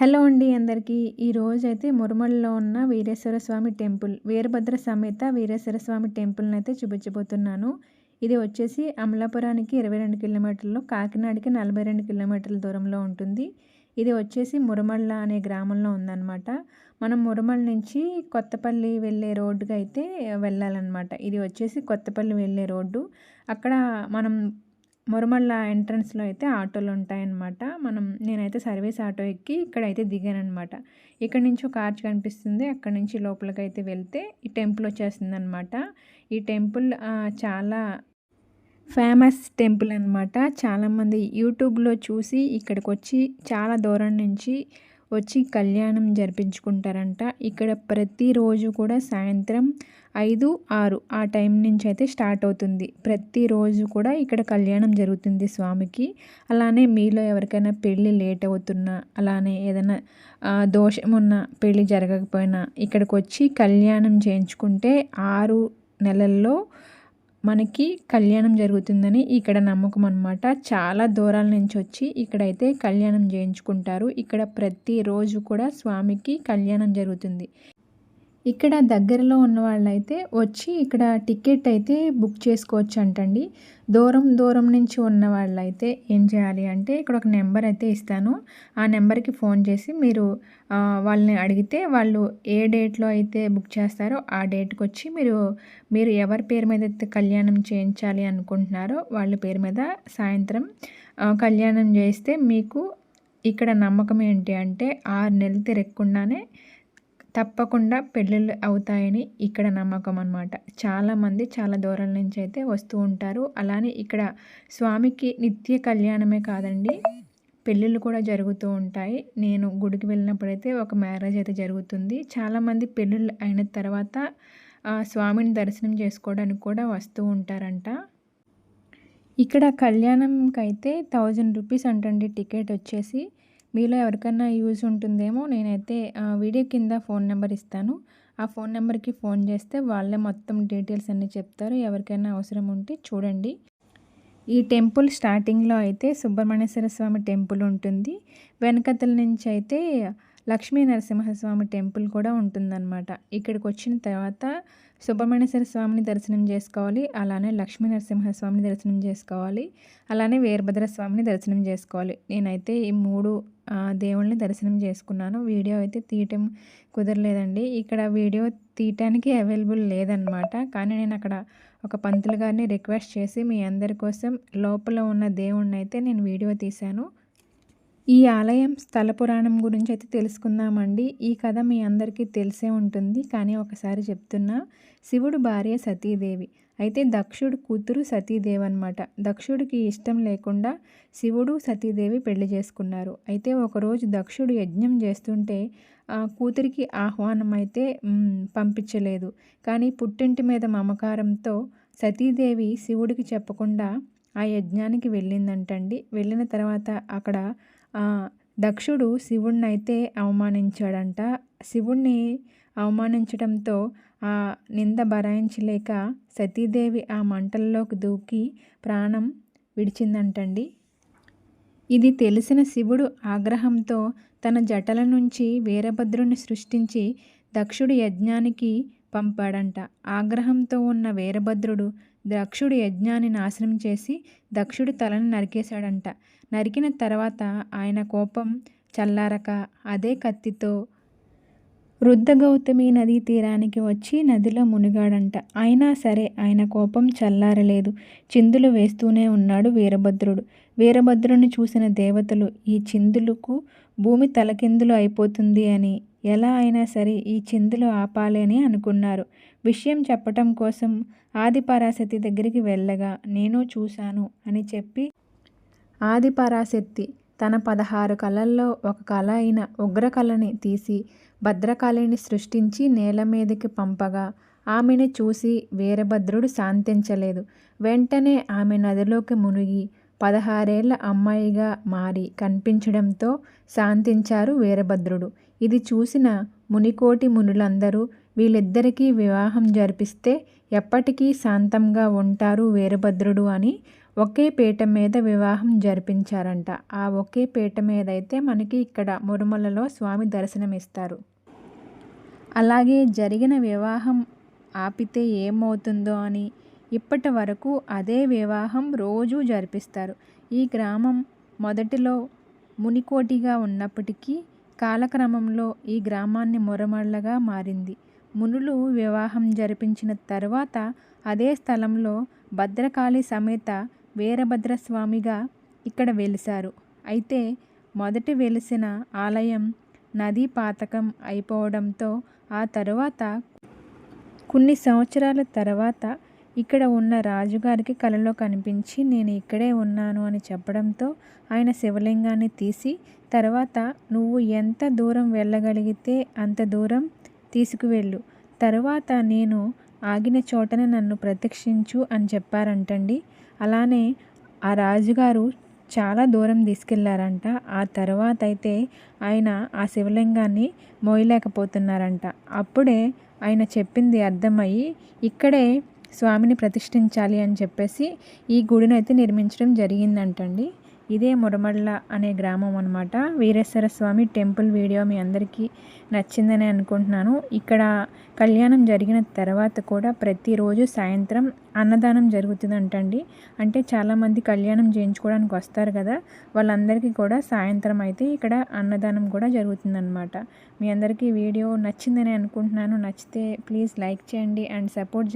Hello అండి అందరికీ. ఈరోజు అయితే మురమల్లో ఉన్న వీరేశ్వర స్వామి టెంపుల్ వీరభద్ర సమేత వీరేశ్వర స్వామి టెంపుల్ని అయితే చూపించబోతున్నాను. ఇది వచ్చేసి అమలాపురానికి ఇరవై రెండు కిలోమీటర్లు కాకినాడకి నలభై రెండు కిలోమీటర్ల దూరంలో ఉంటుంది. ఇది వచ్చేసి మురమళ్ళ అనే గ్రామంలో ఉందన్నమాట. మనం మురమళ్ళ నుంచి కొత్తపల్లి వెళ్ళే రోడ్డుకి అయితే వెళ్ళాలన్నమాట. ఇది వచ్చేసి కొత్తపల్లి వెళ్ళే రోడ్డు. అక్కడ మనం మురమళ్ళ ఎంట్రన్స్లో అయితే ఆటోలు ఉంటాయన్నమాట. మనం నేనైతే సర్వీస్ ఆటో ఎక్కి ఇక్కడైతే దిగానమాట ఇక్కడ నుంచి ఒక ఆర్చ్ కనిపిస్తుంది. అక్కడ నుంచి లోపలికి అయితే వెళ్తే ఈ టెంపుల్ వచ్చేస్తుంది అనమాట ఈ టెంపుల్ చాలా ఫేమస్ టెంపుల్ అనమాట చాలామంది యూట్యూబ్లో చూసి ఇక్కడికి వచ్చి చాలా దూరం నుంచి వచ్చి కళ్యాణం జరిపించుకుంటారంట. ఇక్కడ ప్రతిరోజు కూడా సాయంత్రం ఐదు ఆరు ఆ టైం నుంచి అయితే స్టార్ట్ అవుతుంది. ప్రతిరోజు కూడా ఇక్కడ కళ్యాణం జరుగుతుంది స్వామికి. అలానే మీలో ఎవరికైనా పెళ్ళి లేట్ అవుతున్నా అలానే ఏదైనా దోషం ఉన్న పెళ్ళి జరగకపోయినా ఇక్కడికి వచ్చి కళ్యాణం చేయించుకుంటే ఆరు నెలల్లో మనకి కళ్యాణం జరుగుతుందని ఇక్కడ నమ్మకం అనమాట చాలా దూరాల నుంచి వచ్చి ఇక్కడైతే కళ్యాణం చేయించుకుంటారు. ఇక్కడ ప్రతిరోజు కూడా స్వామికి కళ్యాణం జరుగుతుంది. ఇక్కడ దగ్గరలో ఉన్న వాళ్ళైతే వచ్చి ఇక్కడ టికెట్ అయితే బుక్ చేసుకోవచ్చు అంటండి దూరం దూరం నుంచి ఉన్న వాళ్ళైతే ఏం చేయాలి అంటే ఇక్కడ ఒక నెంబర్ అయితే ఇస్తాను. ఆ నెంబర్కి ఫోన్ చేసి మీరు వాళ్ళని అడిగితే వాళ్ళు ఏ డేట్లో అయితే బుక్ చేస్తారో ఆ డేట్కి వచ్చి మీరు మీరు ఎవరి పేరు మీద అయితే కళ్యాణం చేయించాలి అనుకుంటున్నారో వాళ్ళ పేరు మీద సాయంత్రం కళ్యాణం చేస్తే మీకు ఇక్కడ నమ్మకం ఏంటి అంటే ఆరు నెలలు తిరగకుండానే తప్పకుండా పెళ్ళిళ్ళు అవుతాయని ఇక్కడ నమ్మకం అనమాట చాలామంది చాలా దూరం నుంచి అయితే వస్తూ ఉంటారు. అలానే ఇక్కడ స్వామికి నిత్య కళ్యాణమే కాదండి పెళ్ళిళ్ళు కూడా జరుగుతూ ఉంటాయి. నేను గుడికి వెళ్ళినప్పుడైతే ఒక మ్యారేజ్ అయితే జరుగుతుంది. చాలామంది పెళ్ళిళ్ళు అయిన తర్వాత స్వామిని దర్శనం చేసుకోవడానికి కూడా వస్తూ ఉంటారంట. ఇక్కడ కళ్యాణంకి అయితే థౌజండ్ రూపీస్ అంటండి టికెట్ వచ్చేసి. మీలో ఎవరికైనా యూజ్ ఉంటుందేమో నేనైతే వీడియో కింద ఫోన్ నెంబర్ ఇస్తాను. ఆ ఫోన్ నెంబర్కి ఫోన్ చేస్తే వాళ్ళే మొత్తం డీటెయిల్స్ అన్నీ చెప్తారు. ఎవరికైనా అవసరం ఉంటే చూడండి. ఈ టెంపుల్ స్టార్టింగ్లో అయితే సుబ్రహ్మణ్యేశ్వర స్వామి టెంపుల్ ఉంటుంది. వెనకతల నుంచి అయితే లక్ష్మీ నరసింహస్వామి టెంపుల్ కూడా ఉంటుందన్నమాట. ఇక్కడికి వచ్చిన తర్వాత సుబ్రహ్మణ్యేశ్వర స్వామిని దర్శనం చేసుకోవాలి అలానే లక్ష్మీ నరసింహస్వామిని దర్శనం చేసుకోవాలి అలానే వీరభద్ర స్వామిని దర్శనం చేసుకోవాలి. నేనైతే ఈ మూడు దేవుళ్ళని దర్శనం చేసుకున్నాను. వీడియో అయితే తీయటం కుదరలేదండి. ఇక్కడ వీడియో తీయటానికి అవైలబుల్ లేదనమాట కానీ నేను అక్కడ ఒక పంతులు గారిని రిక్వెస్ట్ చేసి మీ అందరి కోసం లోపల ఉన్న దేవుణ్ణి అయితే నేను వీడియో తీశాను. ఈ ఆలయం స్థల పురాణం గురించి అయితే తెలుసుకుందామండి. ఈ కథ మీ అందరికీ తెలిసే ఉంటుంది. కానీ ఒకసారి చెప్తున్నా శివుడు భార్య సతీదేవి. అయితే దక్షుడు కూతురు సతీదేవి అనమాట దక్షుడికి ఇష్టం లేకుండా శివుడు సతీదేవి పెళ్ళి చేసుకున్నారు. అయితే ఒకరోజు దక్షుడు యజ్ఞం చేస్తుంటే కూతురికి ఆహ్వానం అయితే పంపించలేదు. కానీ పుట్టింటి మీద మమకారంతో సతీదేవి శివుడికి చెప్పకుండా ఆ యజ్ఞానికి వెళ్ళిందంటండి. వెళ్ళిన తర్వాత అక్కడ దక్షుడు శివుణ్ణైతే అవమానించాడంట. శివుణ్ణి అవమానించడంతో ఆ నింద భరాయించలేక సతీదేవి ఆ మంటల్లోకి దూకి ప్రాణం విడిచిందంటండి. ఇది తెలిసిన శివుడు ఆగ్రహంతో తన జటల నుంచి వీరభద్రుని సృష్టించి దక్షుడి యజ్ఞానికి పంపాడంట. ఆగ్రహంతో ఉన్న వీరభద్రుడు దక్షుడి యజ్ఞాన్ని నాశనం చేసి దక్షుడి తలను నరికేశాడంట. నరికిన తర్వాత ఆయన కోపం చల్లారక అదే కత్తితో వృద్ధ గౌతమి నదీ తీరానికి వచ్చి నదిలో మునిగాడంట. అయినా సరే ఆయన కోపం చల్లారలేదు. చిందులు వేస్తూనే ఉన్నాడు వీరభద్రుడు. వీరభద్రుని చూసిన దేవతలు ఈ చిందులకు భూమి తలకిందులు అయిపోతుంది అని ఎలా అయినా సరే ఈ చిందులు ఆపాలని అనుకున్నారు. విషయం చెప్పటం కోసం ఆదిపరాశక్తి దగ్గరికి వెళ్ళగా నేను చూశాను అని చెప్పి ఆదిపరాశక్తి తన పదహారు కళల్లో ఒక కళ అయిన ఉగ్రకళని తీసి భద్రకాళిని సృష్టించి నేల మీదకి పంపగా ఆమెను చూసి వీరభద్రుడు శాంతించలేదు. వెంటనే ఆమె నదిలోకి మునిగి పదహారేళ్ళ అమ్మాయిగా మారి కనిపించడంతో శాంతించారు వీరభద్రుడు. ఇది చూసిన మునికోటి మునులందరూ వీళ్ళిద్దరికీ వివాహం జరిపిస్తే ఎప్పటికీ శాంతంగా ఉంటారు వీరభద్రుడు అని ఒకే పీట మీద వివాహం జరిపించారంట. ఆ ఒకే పీట మీద అయితే మనకి ఇక్కడ మురుమలలో స్వామి దర్శనమిస్తారు. అలాగే జరిగిన వివాహం ఆపితే ఏమవుతుందో అని ఇప్పటి వరకు అదే వివాహం రోజూ జరిపిస్తారు. ఈ గ్రామం మొదటిలో మునికోటిగా ఉన్నప్పటికీ కాలక్రమంలో ఈ గ్రామాన్ని మొరమళ్ళగా మారింది. మునులు వివాహం జరిపించిన తర్వాత అదే స్థలంలో భద్రకాళి సమేత వీరభద్రస్వామిగా ఇక్కడ వెలిశారు. అయితే మొదటి వెలిసిన ఆలయం నదీ పాతకం అయిపోవడంతో ఆ తరువాత కొన్ని సంవత్సరాల తర్వాత ఇక్కడ ఉన్న రాజుగారికి కలలో కనిపించి నేను ఇక్కడే ఉన్నాను అని చెప్పడంతో ఆయన శివలింగాన్ని తీసి తర్వాత నువ్వు ఎంత దూరం వెళ్ళగలిగితే అంత దూరం తీసుకువెళ్ళు. తర్వాత నేను ఆగిన చోటనే నన్ను ప్రత్యక్షించు అని చెప్పారంటండి. అలానే ఆ రాజుగారు చాలా దూరం తీసుకెళ్ళారంట. ఆ తర్వాత అయితే ఆయన ఆ శివలింగాన్ని మోయలేకపోతున్నారంట. అప్పుడే ఆయన చెప్పింది అర్థమయ్యి ఇక్కడే స్వామిని ప్రతిష్ఠించాలి అని చెప్పేసి ఈ గుడిని అయితే నిర్మించడం జరిగిందంటండి. ఇదే మురమళ్ళ అనే గ్రామం అనమాట వీరేశ్వర స్వామి టెంపుల్ వీడియో మీ అందరికీ నచ్చిందని అనుకుంటున్నాను. ఇక్కడ కళ్యాణం జరిగిన తర్వాత కూడా ప్రతిరోజు సాయంత్రం అన్నదానం జరుగుతుందంటండి. అంటే చాలామంది కళ్యాణం చేయించుకోవడానికి వస్తారు కదా. వాళ్ళందరికీ కూడా సాయంత్రం అయితే ఇక్కడ అన్నదానం కూడా జరుగుతుందన్నమాట. మీ అందరికీ వీడియో నచ్చిందని అనుకుంటున్నాను. నచ్చితే ప్లీజ్ లైక్ చేయండి అండ్ సపోర్ట్